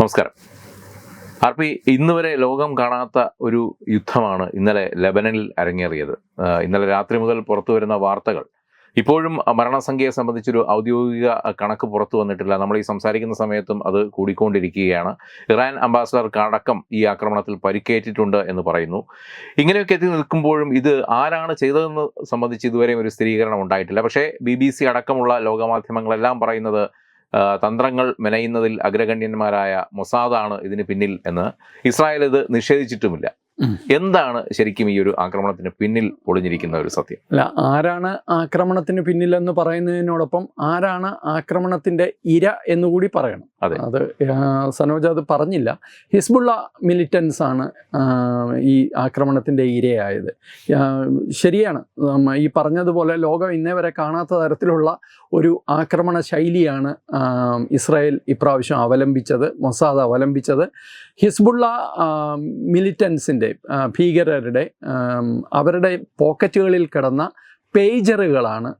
നമസ്കാരം. R P ഇന്ന് വരെ ലോകം കാണാത്ത ഒരു യുദ്ധമാണ് ഇന്നലെ ലെബനനിൽ അരങ്ങേറിയത്. ഇന്നലെ രാത്രി മുതൽ പുറത്തു വരുന്ന വാർത്തകൾ. ഇപ്പോഴും മരണസംഖ്യയെ സംബന്ധിച്ചൊരു ഔദ്യോഗിക കണക്ക് പുറത്തു വന്നിട്ടില്ല. നമ്മൾ ഈ സംസാരിക്കുന്ന സമയത്തും അത് കൂടിക്കൊണ്ടിരിക്കുകയാണ്. ഇറാൻ അംബാസഡർ അടക്കം ഈ ആക്രമണത്തിൽ പരിക്കേറ്റിട്ടുണ്ട് എന്ന് പറയുന്നു. ഇങ്ങനെയൊക്കെ എത്തി നിൽക്കുമ്പോഴും ഇത് ആരാണ് ചെയ്തതെന്ന് സംബന്ധിച്ച് ഇതുവരെയും ഒരു സ്ഥിരീകരണം ഉണ്ടായിട്ടില്ല. പക്ഷേ ബി അടക്കമുള്ള ലോകമാധ്യമങ്ങളെല്ലാം പറയുന്നത് തന്ത്രങ്ങൾ മെനയുന്നതിൽ അഗ്രഗണ്യന്മാരായ മൊസാദാണ് ഇതിന് പിന്നിൽ എന്ന് ഇസ്രായേൽ ഇത് നിഷേധിച്ചിട്ടുമില്ല. എന്താണ് ശരിക്കും ഈ ഒരു ആക്രമണത്തിന് പിന്നിൽ ഒളിഞ്ഞിരിക്കുന്ന ഒരു സത്യം? അല്ല ആരാണ് ആക്രമണത്തിന് പിന്നിലെന്ന് പറയുന്നതിനോടൊപ്പം ആരാണ് ആക്രമണത്തിന്റെ ഇര എന്നുകൂടി പറയണം. അതെ. സനോജ് അത് പറഞ്ഞില്ല. ഹിസ്ബുള്ള മിലിറ്റൻസ് ആണ് ഈ ആക്രമണത്തിന്റെ ഇരയായത്. ശരിയാണ്. ഈ പറഞ്ഞതുപോലെ ലോകം ഇന്നേ വരെ കാണാത്ത തരത്തിലുള്ള ഒരു ആക്രമണ ശൈലിയാണ് ഇസ്രായേൽ ഇപ്രാവശ്യം അവലംബിച്ചത് മൊസാദ് അവലംബിച്ചത്. ഹിസ്ബുള്ള മിലിറ്റൻസിന്റെ ഭീകരരുടെ അവരുടെ പോക്കറ്റുകളിൽ കിടന്ന പേജറുകളാണ്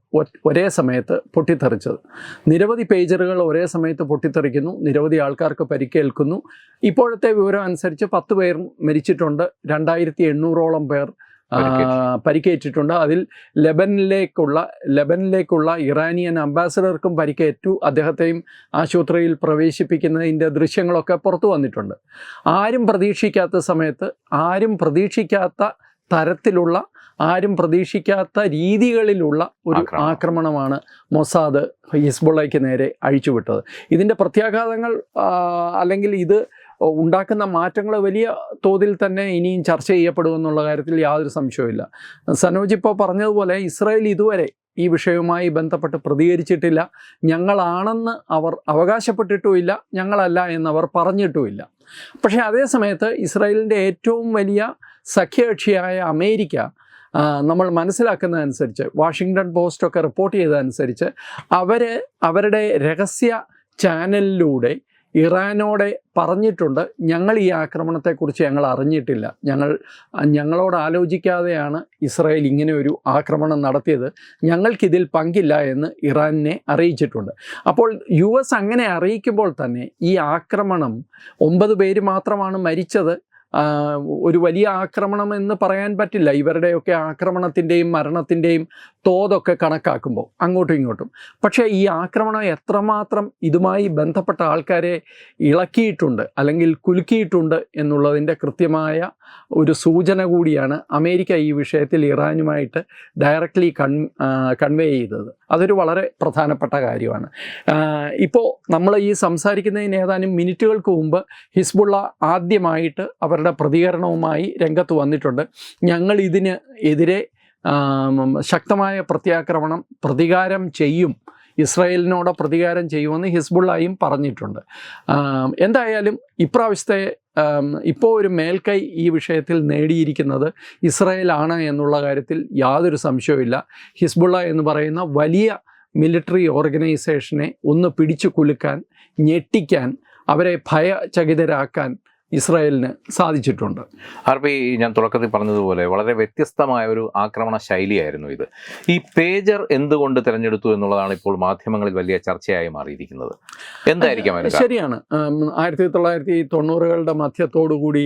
ഒരേ സമയത്ത് പൊട്ടിത്തെറിച്ചത്. നിരവധി പേജറുകൾ ഒരേ സമയത്ത് പൊട്ടിത്തെറിക്കുന്നു നിരവധി ആൾക്കാർക്ക് പരിക്കേൽക്കുന്നു. ഇപ്പോഴത്തെ വിവരം അനുസരിച്ച് പത്ത് പേർ മരിച്ചിട്ടുണ്ട് രണ്ടായിരത്തി എണ്ണൂറോളം പേർ പരിക്കേറ്റിട്ടുണ്ട്. അതിൽ ലെബനിലേക്കുള്ള ലെബനിലേക്കുള്ള ഇറാനിയൻ അംബാസഡർക്കും പരിക്കേറ്റു. അദ്ദേഹത്തെയും ആശുപത്രിയിൽ പ്രവേശിപ്പിക്കുന്നതിന്റെ ദൃശ്യങ്ങളൊക്കെ പുറത്തു വന്നിട്ടുണ്ട്. ആരും പ്രതീക്ഷിക്കാത്ത സമയത്ത് ആരും പ്രതീക്ഷിക്കാത്ത തരത്തിലുള്ള ആരും പ്രതീക്ഷിക്കാത്ത രീതികളിലുള്ള ഒരു ആക്രമണമാണ് മൊസാദ് ഹിസ്ബുള്ളയ്ക്ക് നേരെ അഴിച്ചുവിട്ടത്. ഇതിന്റെ പ്രത്യാഘാതങ്ങൾ അല്ലെങ്കിൽ ഇത് ഉണ്ടാക്കുന്ന മാറ്റങ്ങൾ വലിയ തോതിൽ തന്നെ ഇനിയും ചർച്ച ചെയ്യപ്പെടുമെന്നുള്ള കാര്യത്തിൽ യാതൊരു സംശയവുമില്ല. സനോജ് ഇപ്പോൾ പറഞ്ഞതുപോലെ ഇസ്രായേൽ ഇതുവരെ ഈ വിഷയവുമായി ബന്ധപ്പെട്ട് പ്രതികരിച്ചിട്ടില്ല. ഞങ്ങളാണെന്ന് അവർ അവകാശപ്പെട്ടിട്ടുമില്ല ഞങ്ങളല്ല എന്നവർ പറഞ്ഞിട്ടുമില്ല. പക്ഷേ അതേ സമയത്ത് ഇസ്രായേലിന്റെ ഏറ്റവും വലിയ സഖ്യകക്ഷിയായ അമേരിക്ക നമ്മൾ മനസ്സിലാക്കുന്നതനുസരിച്ച് വാഷിങ്ടൺ പോസ്റ്റൊക്കെ റിപ്പോർട്ട് ചെയ്തതനുസരിച്ച് അവർ അവരുടെ രഹസ്യ ചാനലിലൂടെ ഇറാനോടെ പറഞ്ഞിട്ടുണ്ട് ഞങ്ങൾ ഈ ആക്രമണത്തെക്കുറിച്ച് ഞങ്ങൾ അറിഞ്ഞിട്ടില്ല. ഞങ്ങൾ ഞങ്ങളോട് ആലോചിക്കാതെയാണ് ഇസ്രായേൽ ഇങ്ങനെ ഒരു ആക്രമണം നടത്തിയത്. ഞങ്ങൾക്കിതിൽ പങ്കില്ല എന്ന് ഇറാനെ അറിയിച്ചിട്ടുണ്ട്. അപ്പോൾ യു എസ് അങ്ങനെ അറിയിക്കുമ്പോൾ തന്നെ ഈ ആക്രമണം ഒമ്പത് പേര് മാത്രമാണ് മരിച്ചത്. ഒരു വലിയ ആക്രമണം എന്ന് പറയാൻ പറ്റില്ല. ഇവരുടെയൊക്കെ ആക്രമണത്തിന്റെയും മരണത്തിന്റെയും തോതൊക്കെ കണക്കാക്കുമ്പോൾ അങ്ങോട്ടും ഇങ്ങോട്ടും. പക്ഷേ ഈ ആക്രമണം എത്രമാത്രം ഇതുമായി ബന്ധപ്പെട്ട ആൾക്കാരെ ഇളക്കിയിട്ടുണ്ട് അല്ലെങ്കിൽ കുലുക്കിയിട്ടുണ്ട് എന്നുള്ളതിന്റെ കൃത്യമായ ഒരു സൂചന കൂടിയാണ് അമേരിക്ക ഈ വിഷയത്തിൽ ഇറാനുമായിട്ട് ഡയറക്റ്റ്ലി കൺ കൺവേ ചെയ്തത്. അതൊരു വളരെ പ്രധാനപ്പെട്ട കാര്യമാണ്. ഇപ്പോൾ നമ്മൾ ഈ സംസാരിക്കുന്നതിന് ഏതാനും മിനിറ്റുകൾക്ക് മുമ്പ് ഹിസ്ബുള്ള ആദ്യമായിട്ട് അവരുടെ പ്രതികരണവുമായി രംഗത്ത് വന്നിട്ടുണ്ട്. ഞങ്ങൾ ഇതിന് എതിരെ ശക്തമായ പ്രത്യാക്രമണം പ്രതികാരം ചെയ്യും ഇസ്രായേലിനോട് പ്രതികാരം ചെയ്യുമെന്ന് ഹിസ്ബുള്ളായും പറഞ്ഞിട്ടുണ്ട്. എന്തായാലും ഇപ്രാവശ്യത്തെ ഇപ്പോൾ ഒരു മേൽക്കൈ ഈ വിഷയത്തിൽ നേടിയിരിക്കുന്നത് ഇസ്രായേലാണ് എന്നുള്ള കാര്യത്തിൽ യാതൊരു സംശയവുമില്ല. ഹിസ്ബുള്ള എന്ന് പറയുന്ന വലിയ മിലിറ്ററി ഓർഗനൈസേഷനെ ഒന്ന് പിടിച്ചു കുലുക്കാൻ ഞെട്ടിക്കാൻ അവരെ ഭയചകിതരാക്കാൻ ഇസ്രായേലിന് സാധിച്ചിട്ടുണ്ട്. ആർ പി ഞാൻ തുടക്കത്തിൽ പറഞ്ഞതുപോലെ വളരെ വ്യത്യസ്തമായ ഒരു ആക്രമണ ശൈലിയായിരുന്നു ഇത്. ഈ പേജർ എന്തുകൊണ്ട് തിരഞ്ഞെടുത്തു എന്നുള്ളതാണ് ഇപ്പോൾ മാധ്യമങ്ങളിൽ വലിയ ചർച്ചയായി മാറിയിരിക്കുന്നത്. എന്തായിരിക്കാം ശരിയാണ്. ആയിരത്തി തൊള്ളായിരത്തി തൊണ്ണൂറുകളുടെ മധ്യത്തോടുകൂടി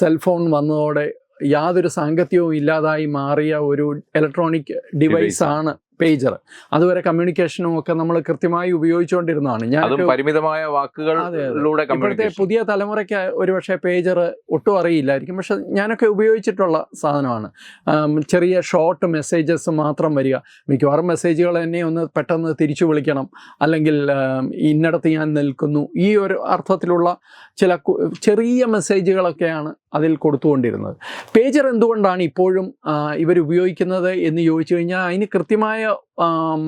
സെൽഫോൺ വന്നതോടെ യാതൊരു സാങ്കത്യവും ഇല്ലാതായി മാറിയ ഒരു ഇലക്ട്രോണിക് ഡിവൈസാണ് പേജർ. അതുവരെ കമ്മ്യൂണിക്കേഷനും ഒക്കെ നമ്മൾ കൃത്യമായി ഉപയോഗിച്ചുകൊണ്ടിരുന്നതാണ്. ഞാൻ പരിമിതമായ വാക്കുകളിലൂടെ ഇപ്പോഴത്തെ പുതിയ തലമുറയ്ക്ക് ഒരുപക്ഷെ പേജർ ഒട്ടും അറിയില്ലായിരിക്കും. പക്ഷെ ഞാനൊക്കെ ഉപയോഗിച്ചിട്ടുള്ള സാധനമാണ്. ചെറിയ ഷോർട്ട് മെസ്സേജസ് മാത്രം വരിക. മിക്കവാറും മെസ്സേജുകൾ എന്നെ ഒന്ന് പെട്ടെന്ന് തിരിച്ചു വിളിക്കണം. അല്ലെങ്കിൽ ഇന്നിടത്ത് ഞാൻ നിൽക്കുന്നു. ഈ ഒരു അർത്ഥത്തിലുള്ള ചില ചെറിയ മെസ്സേജുകളൊക്കെയാണ് അതിൽ കൊടുത്തുകൊണ്ടിരുന്നത്. പേജർ എന്തുകൊണ്ടാണ് ഇപ്പോഴും ഇവർ ഉപയോഗിക്കുന്നത് എന്ന് ചോദിച്ചു കഴിഞ്ഞാൽ അതിന് കൃത്യമായ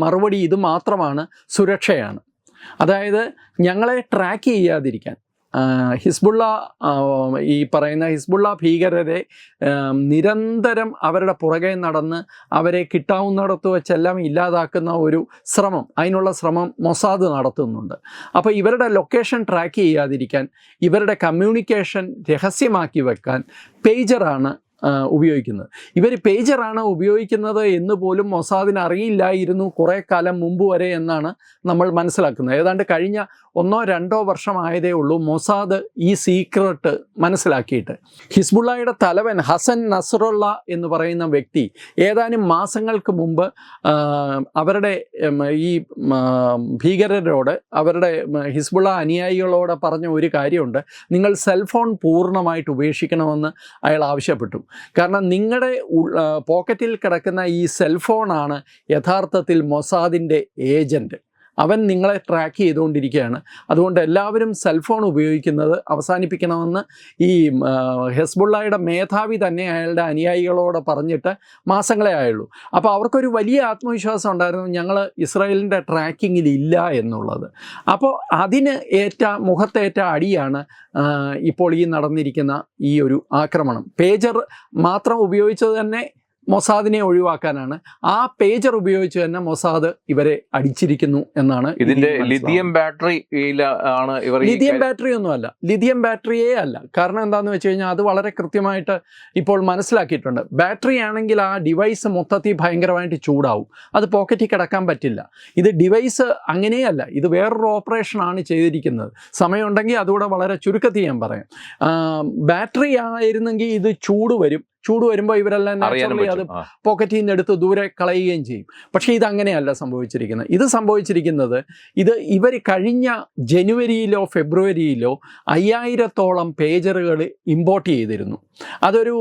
മറുപടി ഇത് മാത്രമാണ് സുരക്ഷയാണ്. അതായത് ഞങ്ങളെ ട്രാക്ക് ചെയ്യാതിരിക്കാൻ. ഹിസ്ബുള്ള ഈ പറയുന്ന ഹിസ്ബുള്ള ഭീകരരെ നിരന്തരം അവരുടെ പുറകെ നടന്ന് അവരെ കിട്ടാവുന്നിടത്ത് വെച്ചെല്ലാം ഇല്ലാതാക്കുന്ന ഒരു ശ്രമം അതിനുള്ള ശ്രമം മൊസാദ് നടത്തുന്നുണ്ട്. അപ്പോൾ ഇവരുടെ ലൊക്കേഷൻ ട്രാക്ക് ചെയ്യാതിരിക്കാൻ ഇവരുടെ കമ്മ്യൂണിക്കേഷൻ രഹസ്യമാക്കി വെക്കാൻ പേജറാണ് ഉപയോഗിക്കുന്നത്. ഇവർ പേജറാണ് ഉപയോഗിക്കുന്നത് എന്ന് പോലും മൊസാദിന് അറിയില്ലായിരുന്നു കുറേ കാലം മുമ്പ് വരെ എന്നാണ് നമ്മൾ മനസ്സിലാക്കുന്നത്. ഏതാണ്ട് കഴിഞ്ഞ ഒന്നോ രണ്ടോ വർഷമായതേ ഉള്ളൂ മൊസാദ് ഈ സീക്രട്ട് മനസ്സിലാക്കിയിട്ട്. ഹിസ്ബുള്ളയുടെ തലവൻ ഹസൻ നസറുള്ള എന്ന് പറയുന്ന വ്യക്തി ഏതാനും മാസങ്ങൾക്ക് മുമ്പ് അവരുടെ ഈ ഭീകരരോട് അവരുടെ ഹിസ്ബുള്ള അനുയായികളോട് പറഞ്ഞ ഒരു കാര്യമുണ്ട്. നിങ്ങൾ സെൽഫോൺ പൂർണമായിട്ട് ഉപേക്ഷിക്കണമെന്ന് അയാൾ ആവശ്യപ്പെട്ടു. കാരണം നിങ്ങളുടെ പോക്കറ്റിൽ കിടക്കുന്ന ഈ സെൽഫോണാണ് യഥാർത്ഥത്തിൽ മൊസാദിന്റെ ഏജന്റ് അവൻ നിങ്ങളെ ട്രാക്ക് ചെയ്തുകൊണ്ടിരിക്കുകയാണ്. അതുകൊണ്ട് എല്ലാവരും സെൽഫോൺ ഉപയോഗിക്കുന്നത് അവസാനിപ്പിക്കണമെന്ന് ഈ ഹെസ്ബുള്ളയുടെ മേധാവി തന്നെ അയാളുടെ അനുയായികളോട് പറഞ്ഞിട്ട് മാസങ്ങളെ ആയുള്ളൂ. അപ്പോൾ അവർക്കൊരു വലിയ ആത്മവിശ്വാസം ഉണ്ടായിരുന്നു ഞങ്ങൾ ഇസ്രായേലിന്റെ ട്രാക്കിങ്ങിൽ ഇല്ല എന്നുള്ളത്. അപ്പോൾ അതിന് ഏറ്റ മുഖത്തേറ്റ അടിയാണ് ഇപ്പോൾ ഈ നടന്നിരിക്കുന്ന ഈ ഒരു ആക്രമണം. പേജർ മാത്രം ഉപയോഗിച്ചത് തന്നെ മൊസാദിനെ ഒഴിവാക്കാനാണ്. ആ പേജർ ഉപയോഗിച്ച് തന്നെ മൊസാദ് ഇവരെ അടിച്ചിരിക്കുന്നു എന്നാണ് ഇതിന്റെ ലിഥിയം ബാറ്ററി ആണ് ഇവർ ലിഥിയം ബാറ്ററി ഒന്നും അല്ല. ലിഥിയം ബാറ്ററിയേ അല്ല. കാരണം എന്താണെന്ന് വെച്ച് കഴിഞ്ഞാൽ അത് വളരെ കൃത്യമായിട്ട് ഇപ്പോൾ മനസ്സിലാക്കിയിട്ടുണ്ട്. ബാറ്ററി ആണെങ്കിൽ ആ ഡിവൈസ് മൊത്തത്തിൽ ഭയങ്കരമായിട്ട് ചൂടാവും. അത് പോക്കറ്റിൽ കിടക്കാൻ പറ്റില്ല. ഇത് ഡിവൈസ് അങ്ങനെയല്ല. ഇത് വേറൊരു ഓപ്പറേഷനാണ് ചെയ്തിരിക്കുന്നത്. സമയമുണ്ടെങ്കിൽ അതുകൂടെ വളരെ ചുരുക്കത്തിൽ ഞാൻ പറയാം. ബാറ്ററി ആയിരുന്നെങ്കിൽ ഇത് ചൂട് വരും. ചൂട് വരുമ്പോൾ ഇവരെല്ലാം നാച്ചുറലി അത് പോക്കറ്റിൽ നിന്ന് എടുത്ത് ദൂരെ കളയുകയും ചെയ്യും. പക്ഷേ ഇത് ഇതങ്ങനെയല്ല സംഭവിച്ചിരിക്കുന്നത്. ഇത് സംഭവിച്ചിരിക്കുന്നത് ഇത് ഇവർ കഴിഞ്ഞ ജനുവരിയിലോ ഫെബ്രുവരിയിലോ അയ്യായിരത്തോളം പേജറുകൾ ഇമ്പോർട്ട് ചെയ്തിരുന്നു. അതൊരു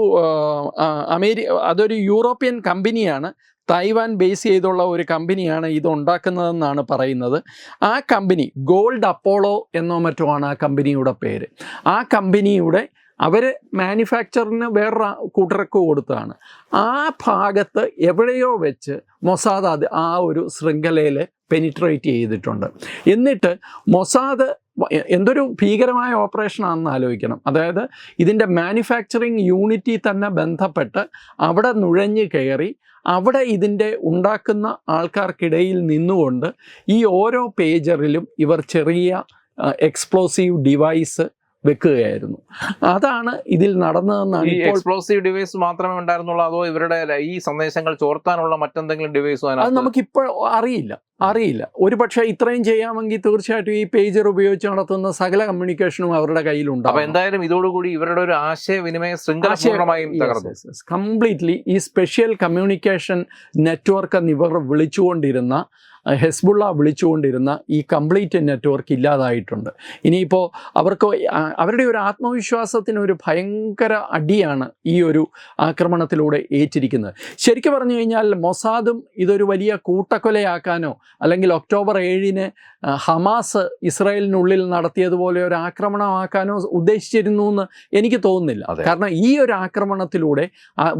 അമേരി അതൊരു യൂറോപ്യൻ കമ്പനിയാണ് തായ്വാൻ ബേസ് ചെയ്തുള്ള ഒരു കമ്പനിയാണ് ഇത് ഉണ്ടാക്കുന്നതെന്നാണ് പറയുന്നത്. ആ കമ്പനി ഗോൾഡ് അപ്പോളോ എന്നോ മറ്റോ ആണ് ആ കമ്പനിയുടെ പേര്. ആ കമ്പനിയുടെ അവർ മാനുഫാക്ചറിന് വേറൊരു കൂട്ടർക്ക് കൊടുത്തതാണ്. ആ ഭാഗത്ത് എവിടെയോ വെച്ച് മൊസാദ് അത് ആ ഒരു ശൃംഖലയിൽ പെനിട്രേറ്റ് ചെയ്തിട്ടുണ്ട്. എന്നിട്ട് മൊസാദ് എന്തൊരു ഭീകരമായ ഓപ്പറേഷനാണെന്ന് ആലോചിക്കണം. അതായത് ഇതിന്റെ മാനുഫാക്ചറിങ് യൂണിറ്റി തന്നെ ബന്ധപ്പെട്ട് അവിടെ നുഴഞ്ഞു കയറി അവിടെ ഇതിന്റെ ഉണ്ടാക്കുന്ന ആൾക്കാർക്കിടയിൽ നിന്നുകൊണ്ട് ഈ ഓരോ പേജറിലും ഇവർ ചെറിയ എക്സ്പ്ലോസീവ് ഡിവൈസ് വെക്കുകയായിരുന്നു. അതാണ് ഇതിൽ നടന്നതെന്നാണ് ഈ ഇപ്പോൾ എക്സ്പ്ലോസീവ് ഡിവൈസ് മാത്രമേ ഉണ്ടായിരുന്നുള്ളൂ അതോ ഇവരുടെ ഈ സന്ദേശങ്ങൾ ചോർത്താനുള്ള മറ്റെന്തെങ്കിലും ഡിവൈസ് അത് നമുക്ക് നമുക്കിപ്പോൾ അറിയില്ല. അറിയില്ല. ഒരു പക്ഷേ ഇത്രയും ചെയ്യാമെങ്കിൽ തീർച്ചയായിട്ടും ഈ പേജർ ഉപയോഗിച്ച് നടത്തുന്ന സകല കമ്മ്യൂണിക്കേഷനും അവരുടെ അപ്പൊ കയ്യിലുണ്ടാവും എന്തായാലും ഇതോടുകൂടി ഇവരുടെ ഒരു ആശയവിനിമയ ശൃംഖല പൂർണമായും തകർന്നു. കംപ്ലീറ്റ്ലി ഈ സ്പെഷ്യൽ കമ്മ്യൂണിക്കേഷൻ നെറ്റ്വർക്ക് ഇവർ വിളിച്ചുകൊണ്ടിരുന്ന ഹെസ്ബുള്ള വിളിച്ചുകൊണ്ടിരുന്ന ഈ കംപ്ലീറ്റ് നെറ്റ്വർക്ക് ഇല്ലാതായിട്ടുണ്ട്. ഇനിയിപ്പോൾ അവർക്ക് അവരുടെ ഒരു ആത്മവിശ്വാസത്തിന് ഒരു ഭയങ്കര അടിയാണ് ഈ ഒരു ആക്രമണത്തിലൂടെ ഏറ്റിരിക്കുന്നത്. ശരിക്കും പറഞ്ഞു കഴിഞ്ഞാൽ മൊസാദും ഇതൊരു വലിയ കൂട്ടക്കൊലയാക്കാനോ അല്ലെങ്കിൽ ഒക്ടോബർ ഏഴിന് ഹമാസ് ഇസ്രായേലിനുള്ളിൽ നടത്തിയതുപോലെ ഒരു ആക്രമണമാക്കാനോ ഉദ്ദേശിച്ചിരുന്നു എന്ന് എനിക്ക് തോന്നുന്നില്ല. കാരണം ഈ ഒരു ആക്രമണത്തിലൂടെ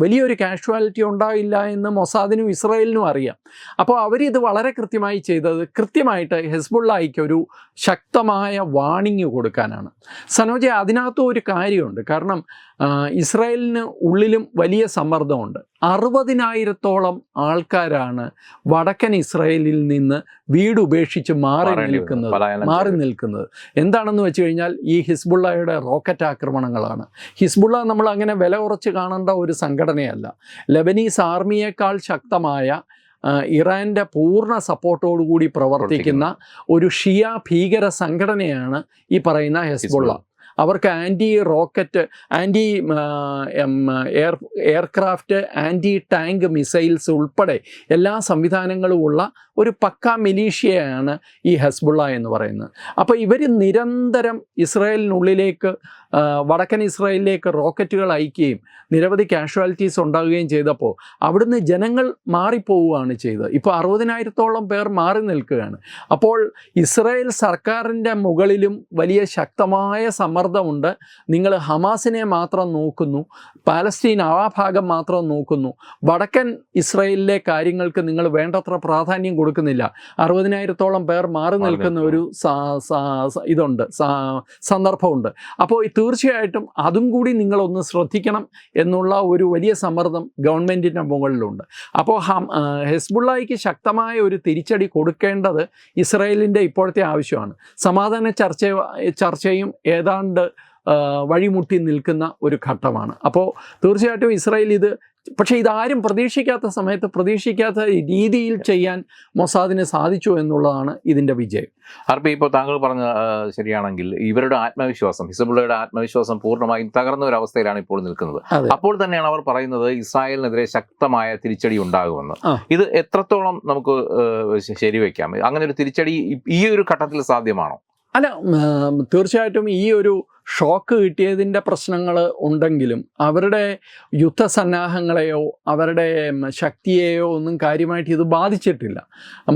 വലിയൊരു കാഷ്വാലിറ്റി ഉണ്ടായില്ല എന്ന് മൊസാദിനും ഇസ്രായേലിനും അറിയാം. അപ്പോൾ അവരിത് വളരെ കൃത്യമായി ചെയ്തത് കൃത്യമായിട്ട് ഹെസ്ബുള്ളായിക്ക് ഒരു ശക്തമായ വാണിംഗ് കൊടുക്കാനാണ്. സനോജ അതിനകത്തും ഒരു കാര്യമുണ്ട്. കാരണം ഇസ്രായേലിന് ഉള്ളിലും വലിയ സമ്മർദ്ദമുണ്ട്. അറുപതിനായിരത്തോളം ആൾക്കാരാണ് വടക്കൻ ഇസ്രായേലിൽ നിന്ന് വീട് ഉപേക്ഷിച്ച് മാറി നിൽക്കുന്നത് മാറി. നിൽക്കുന്നത്. എന്താണെന്ന് വെച്ച് കഴിഞ്ഞാൽ ഈ ഹിസ്ബുള്ളയുടെ റോക്കറ്റ് ആക്രമണങ്ങളാണ്. ഹിസ്ബുള്ള നമ്മൾ അങ്ങനെ വില കുറച്ച് കാണേണ്ട ഒരു സംഘടനയല്ല. ലബനീസ് ആർമിയേക്കാൾ ശക്തമായ ഇറാന്റെ പൂർണ സപ്പോർട്ടോടുകൂടി പ്രവർത്തിക്കുന്ന ഒരു ഷിയ ഭീകര സംഘടനയാണ് ഈ പറയുന്ന ഹെസ്ബുള്ള. അവർക്ക് anti rocket anti air aircraft anti tank missiles ഉൾപ്പെടെ എല്ലാ സംവിധാനങ്ങളും ഉള്ള ഒരു പക്ക മിലീഷ്യയാണ് ഈ ഹസ്ബുള്ള എന്ന് പറയുന്നത്. അപ്പോൾ ഇവർ നിരന്തരം ഇസ്രായേലിനുള്ളിലേക്ക് വടക്കൻ ഇസ്രായേലിലേക്ക് റോക്കറ്റുകൾ അയക്കുകയും നിരവധി കാഷ്വാലിറ്റീസ് ഉണ്ടാകുകയും ചെയ്തപ്പോൾ അവിടുന്ന് ജനങ്ങൾ മാറിപ്പോവുകയാണ് ചെയ്തത്. ഇപ്പോൾ അറുപതിനായിരത്തോളം പേർ മാറി നിൽക്കുകയാണ്. അപ്പോൾ ഇസ്രായേൽ സർക്കാരിന്റെ മുകളിലും വലിയ ശക്തമായ സമ്മർദ്ദമുണ്ട്. നിങ്ങൾ ഹമാസിനെ മാത്രം നോക്കുന്നു പാലസ്തീൻ ആ ഭാഗം മാത്രം നോക്കുന്നു. വടക്കൻ ഇസ്രയേലിലെ കാര്യങ്ങൾക്ക് നിങ്ങൾ വേണ്ടത്ര പ്രാധാന്യം കൊടുക്കുന്നു കൊടുക്കുന്നില്ല. അറുപതിനായിരത്തോളം പേർ മാറി നിൽക്കുന്ന ഒരു ഇതുണ്ട് സന്ദർഭമുണ്ട്. അപ്പോൾ തീർച്ചയായിട്ടും അതും കൂടി നിങ്ങളൊന്ന് ശ്രദ്ധിക്കണം എന്നുള്ള ഒരു വലിയ സമ്മർദ്ദം ഗവൺമെന്റിന്റെ മുകളിലുണ്ട്. അപ്പോൾ ഹം ഹെസ്ബുള്ളായിക്ക് ശക്തമായ ഒരു തിരിച്ചടി കൊടുക്കേണ്ടത് ഇസ്രയേലിന്റെ ഇപ്പോഴത്തെ ആവശ്യമാണ്. സമാധാന ചർച്ച ചർച്ചയും ഏതാണ്ട് ആ, വഴിമുട്ടി നിൽക്കുന്ന ഒരു ഘട്ടമാണ്. അപ്പോൾ തീർച്ചയായിട്ടും ഇസ്രായേൽ ഇത് പക്ഷേ ഇതാരും പ്രതീക്ഷിക്കാത്ത സമയത്ത് പ്രതീക്ഷിക്കാത്ത രീതിയിൽ ചെയ്യാൻ മൊസാദിന് സാധിച്ചു എന്നുള്ളതാണ് ഇതിന്റെ വിജയം. ആർപ്പി ഇപ്പോൾ താങ്കൾ പറഞ്ഞ ശരിയാണെങ്കിൽ ഇവരുടെ ആത്മവിശ്വാസം ഹിസബുള്ളയുടെ ആത്മവിശ്വാസം പൂർണമായും തകർന്ന ഒരു അവസ്ഥയിലാണ് ഇപ്പോൾ നിൽക്കുന്നത്. അപ്പോൾ തന്നെയാണ് അവർ പറയുന്നത് ഇസ്രായേലിനെതിരെ ശക്തമായ തിരിച്ചടി ഉണ്ടാകുമെന്ന്. ഇത് എത്രത്തോളം നമുക്ക് ശരിവെക്കാം? അങ്ങനെ ഒരു തിരിച്ചടി ഈ ഒരു ഘട്ടത്തിൽ സാധ്യമാണോ? അല്ല തീർച്ചയായിട്ടും ഈ ഒരു ഷോക്ക് കിട്ടിയതിന്റെ പ്രശ്നങ്ങൾ ഉണ്ടെങ്കിലും അവരുടെ യുദ്ധസന്നാഹങ്ങളെയോ അവരുടെ ശക്തിയെയോ ഒന്നും കാര്യമായിട്ട് ഇത് ബാധിച്ചിട്ടില്ല.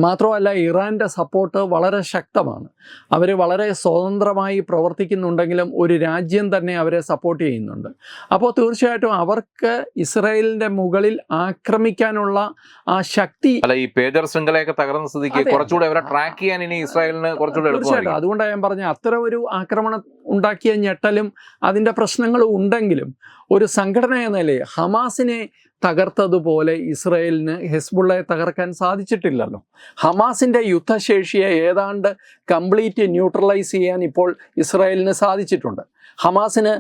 മാത്രമല്ല ഇറാന്റെ സപ്പോർട്ട് വളരെ ശക്തമാണ്. അവർ വളരെ സ്വതന്ത്രമായി പ്രവർത്തിക്കുന്നുണ്ടെങ്കിലും ഒരു രാജ്യം തന്നെ അവരെ സപ്പോർട്ട് ചെയ്യുന്നുണ്ട്. അപ്പോൾ തീർച്ചയായിട്ടും അവർക്ക് ഇസ്രായേലിന്റെ മുകളിൽ ആക്രമിക്കാനുള്ള ആ ശക്തി അല്ല ഈ പേജർ ശൃംഖലയൊക്കെ തകർന്ന സ്ഥിതിക്ക്. കുറച്ചുകൂടെ അവരെ ട്രാക്ക് ചെയ്യാൻ ഇനി ഇസ്രായേലിന് കുറച്ചുകൂടെ അതുകൊണ്ടാണ് ഞാൻ പറഞ്ഞത് അത്തരം ഒരു ആക്രമണം ഉണ്ടാക്കിയ ഞെട്ടലും അതിന്റെ പ്രശ്നങ്ങളും ഉണ്ടെങ്കിലും ഒരു സംഘടന എന്ന നിലയിൽ ഹമാസിനെ തകർത്തതുപോലെ ഇസ്രയേലിന് ഹെസ്ബുള്ളയെ തകർക്കാൻ സാധിച്ചിട്ടില്ലല്ലോ. ഹമാസിന്റെ യുദ്ധശേഷിയെ ഏതാണ്ട് കംപ്ലീറ്റ് ന്യൂട്രലൈസ് ചെയ്യാൻ ഇപ്പോൾ ഇസ്രയേലിന് സാധിച്ചിട്ടുണ്ട്. ഹമാസിന്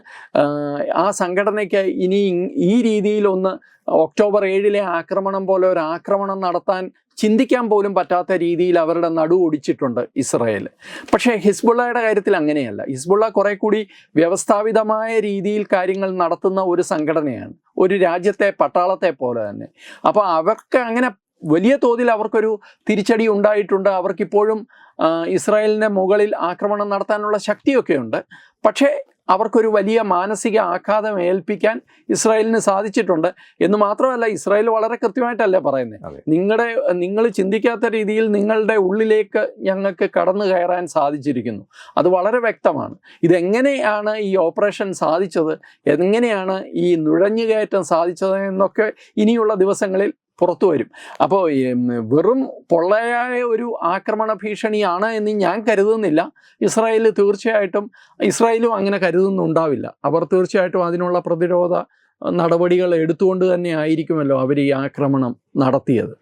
ആ, സംഘടനയ്ക്ക് ഇനി ഈ രീതിയിലൊന്ന് ഒക്ടോബർ ഏഴിലെ ആക്രമണം പോലെ ഒരു ആക്രമണം നടത്താൻ ചിന്തിക്കാൻ പോലും പറ്റാത്ത രീതിയിൽ അവരുടെ നടു ഒടിച്ചിട്ടുണ്ട് ഇസ്രായേൽ പക്ഷേ ഹിസ്ബുള്ളയുടെ കാര്യത്തിൽ അങ്ങനെയല്ല. ഹിസ്ബുള്ള കുറെ കൂടി വ്യവസ്ഥാപിതമായ രീതിയിൽ കാര്യങ്ങൾ നടത്തുന്ന ഒരു സംഘടനയാണ്. ഒരു രാജ്യത്തെ പട്ടാളത്തെ പോലെ തന്നെ. അപ്പോൾ അവർക്ക് അങ്ങനെ വലിയ തോതിൽ അവർക്കൊരു തിരിച്ചടി ഉണ്ടായിട്ടുണ്ട്. അവർക്കിപ്പോഴും ഇസ്രായേലിന്റെ മുകളിൽ ആക്രമണം നടത്താനുള്ള ശക്തിയൊക്കെ ഉണ്ട് പക്ഷേ അവർക്കൊരു വലിയ മാനസിക ആഘാതം ഏൽപ്പിക്കാൻ ഇസ്രായേലിന് സാധിച്ചിട്ടുണ്ട്. എന്ന് മാത്രമല്ല ഇസ്രായേൽ വളരെ കൃത്യമായിട്ടല്ലേ പറയുന്നത്. നിങ്ങളുടെ നിങ്ങൾ ചിന്തിക്കാത്ത രീതിയിൽ നിങ്ങളുടെ ഉള്ളിലേക്ക് ഞങ്ങൾക്ക് കടന്നു കയറാൻ സാധിച്ചിരിക്കുന്നു. അത് വളരെ വ്യക്തമാണ്. ഇതെങ്ങനെയാണ് ഈ ഓപ്പറേഷൻ സാധിച്ചത്? എങ്ങനെയാണ് ഈ നുഴഞ്ഞുകയറ്റം സാധിച്ചത് എന്നൊക്കെ ഇനിയുള്ള ദിവസങ്ങളിൽ പുറത്തു വരും. അപ്പോൾ വെറും പൊള്ളയായ ഒരു ആക്രമണ ഭീഷണിയാണ് എന്ന് ഞാൻ കരുതുന്നില്ല. ഇസ്രായേൽ തീർച്ചയായിട്ടും ഇസ്രായേലും അങ്ങനെ കരുതുന്നുണ്ടാവില്ല. അവർ തീർച്ചയായിട്ടും അതിനുള്ള പ്രതിരോധ നടപടികൾ എടുത്തുകൊണ്ട് തന്നെ ആയിരിക്കുമല്ലോ അവർ ഈ ആക്രമണം നടത്തിയത്.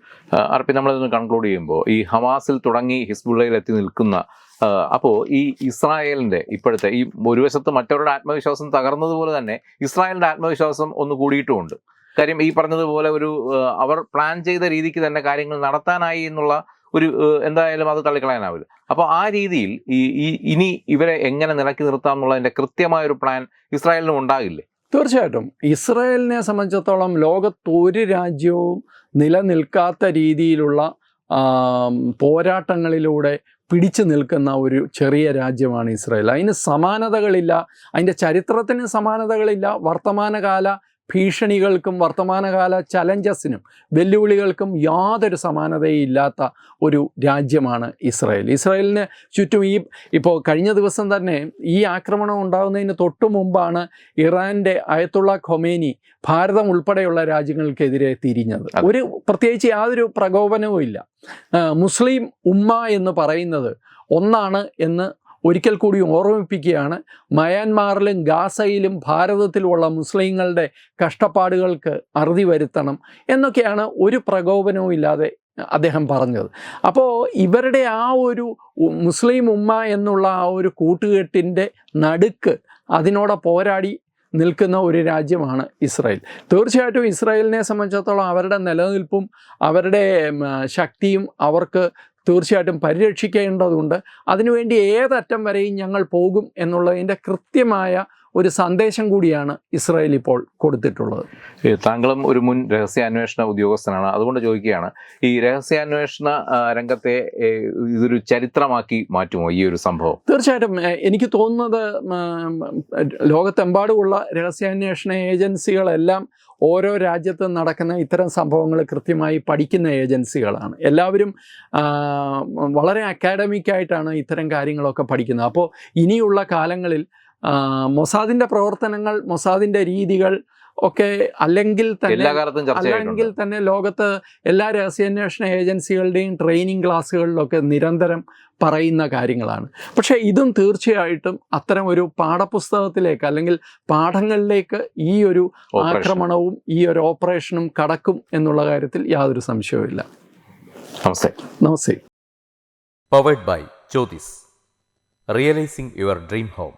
അർപ്പി നമ്മളിതൊന്ന് കൺക്ലൂഡ് ചെയ്യുമ്പോൾ ഈ ഹമാസിൽ തുടങ്ങി ഹിസ്ബുള്ളയിൽ എത്തി നിൽക്കുന്ന അപ്പോൾ ഈ ഇസ്രായേലിന്റെ ഇപ്പോഴത്തെ ഈ ഒരു വശത്ത് മറ്റവരുടെ ആത്മവിശ്വാസം തകർന്നതുപോലെ തന്നെ ഇസ്രായേലിന്റെ ആത്മവിശ്വാസം ഒന്ന് കൂടിയിട്ടുമുണ്ട്. കാര്യം ഈ പറഞ്ഞതുപോലെ ഒരു അവർ പ്ലാൻ ചെയ്ത രീതിക്ക് തന്നെ കാര്യങ്ങൾ നടത്താനായി എന്നുള്ള ഒരു എന്തായാലും അത് തള്ളിക്കളയാനാവില്ല. അപ്പോൾ ആ രീതിയിൽ ഈ ഇനി ഇവരെ എങ്ങനെ നിലക്കി നിർത്താം എന്നുള്ളതിന്റെ കൃത്യമായ ഒരു പ്ലാൻ ഇസ്രായേലിനും ഉണ്ടാകില്ലേ? തീർച്ചയായിട്ടും. ഇസ്രായേലിനെ സംബന്ധിച്ചിടത്തോളം ലോകത്ത് ഒരു രാജ്യവും നിലനിൽക്കാത്ത രീതിയിലുള്ള പോരാട്ടങ്ങളിലൂടെ പിടിച്ചു നിൽക്കുന്ന ഒരു ചെറിയ രാജ്യമാണ് ഇസ്രായേൽ. അതിന് സമാനതകളില്ല അതിന്റെ ചരിത്രത്തിന് സമാനതകളില്ല വർത്തമാനകാല ഭീഷണികൾക്കും വർത്തമാനകാല ചലഞ്ചസിനും വെല്ലുവിളികൾക്കും യാതൊരു സമാനതയും ഇല്ലാത്ത ഒരു രാജ്യമാണ് ഇസ്രായേൽ. ഇസ്രായേലിന് ചുറ്റും ഈ ഇപ്പോൾ കഴിഞ്ഞ ദിവസം തന്നെ ഈ ആക്രമണം ഉണ്ടാകുന്നതിന് തൊട്ടു മുമ്പാണ് ഇറാന്റെ അയത്തുള്ള ഖൊമേനി ഭാരതം ഉൾപ്പെടെയുള്ള രാജ്യങ്ങൾക്കെതിരെ തിരിഞ്ഞത്. ഒരു പ്രത്യേകിച്ച് യാതൊരു പ്രകോപനവും ഇല്ല മുസ്ലിം ഉമ്മ എന്ന് പറയുന്നത് ഒന്നാണ് എന്ന് ഒരിക്കൽ കൂടി ഓർമ്മിപ്പിക്കുകയാണ് മയാൻമാറിലും ഗാസയിലും ഭാരതത്തിലുമുള്ള മുസ്ലിങ്ങളുടെ കഷ്ടപ്പാടുകൾക്ക് അറുതി വരുത്തണം എന്നൊക്കെയാണ് ഒരു പ്രകോപനവും ഇല്ലാതെ അദ്ദേഹം പറഞ്ഞത്. അപ്പോൾ ഇവരുടെ ആ ഒരു മുസ്ലിം ഉമ്മ എന്നുള്ള ആ ഒരു കൂട്ടുകെട്ടിന്റെ നടുക്ക് അതിനോട് പോരാടി നിൽക്കുന്ന ഒരു രാജ്യമാണ് ഇസ്രായേൽ. തീർച്ചയായിട്ടും ഇസ്രായേലിനെ സംബന്ധിച്ചിടത്തോളം അവരുടെ നിലനിൽപ്പും അവരുടെ ശക്തിയും അവർക്ക് തീർച്ചയായിട്ടും പരിരക്ഷിക്കേണ്ടതുണ്ട്. അതിനുവേണ്ടി ഏതറ്റം വരെയും ഞങ്ങൾ പോകും എന്നുള്ളതിന്റെ കൃത്യമായ ഒരു സന്ദേശം കൂടിയാണ് ഇസ്രായേൽ ഇപ്പോൾ കൊടുത്തിട്ടുള്ളത്. താങ്കളും ഒരു മുൻ രഹസ്യാന്വേഷണ ഉദ്യോഗസ്ഥനാണ്. അതുകൊണ്ട് ചോദിക്കുകയാണ് ഈ രഹസ്യാന്വേഷണ രംഗത്തെ ഇതൊരു ചരിത്രമാക്കി മാറ്റുമോ ഈ ഒരു സംഭവം? തീർച്ചയായിട്ടും എനിക്ക് തോന്നുന്നത് ലോകത്തെമ്പാടുമുള്ള രഹസ്യാന്വേഷണ ഏജൻസികളെല്ലാം ഓരോ രാജ്യത്ത് നടക്കുന്ന ഇത്തരം സംഭവങ്ങൾ കൃത്യമായി പഠിക്കുന്ന ഏജൻസികളാണ്. എല്ലാവരും വളരെ അക്കാഡമിക്കായിട്ടാണ് ഇത്തരം കാര്യങ്ങളൊക്കെ പഠിക്കുന്നത്. അപ്പോൾ ഇനിയുള്ള കാലങ്ങളിൽ മൊസാദിന്റെ പ്രവർത്തനങ്ങൾ മൊസാദിന്റെ രീതികൾ ഒക്കെ അല്ലെങ്കിൽ തന്നെ അല്ലെങ്കിൽ തന്നെ ലോകത്ത് എല്ലാ രഹസ്യാന്വേഷണ ഏജൻസികളുടെയും ട്രെയിനിങ് ക്ലാസ്സുകളിലൊക്കെ നിരന്തരം പറയുന്ന കാര്യങ്ങളാണ്. പക്ഷേ ഇതും തീർച്ചയായിട്ടും അത്തരം ഒരു പാഠപുസ്തകത്തിലേക്ക് അല്ലെങ്കിൽ പാഠങ്ങളിലേക്ക് ഈ ഒരു ആക്രമണവും ഈ ഒരു ഓപ്പറേഷനും കടക്കും എന്നുള്ള കാര്യത്തിൽ യാതൊരു സംശയവുമില്ല namaste. Namaste. Powered by Jyotis. Realizing your dream home.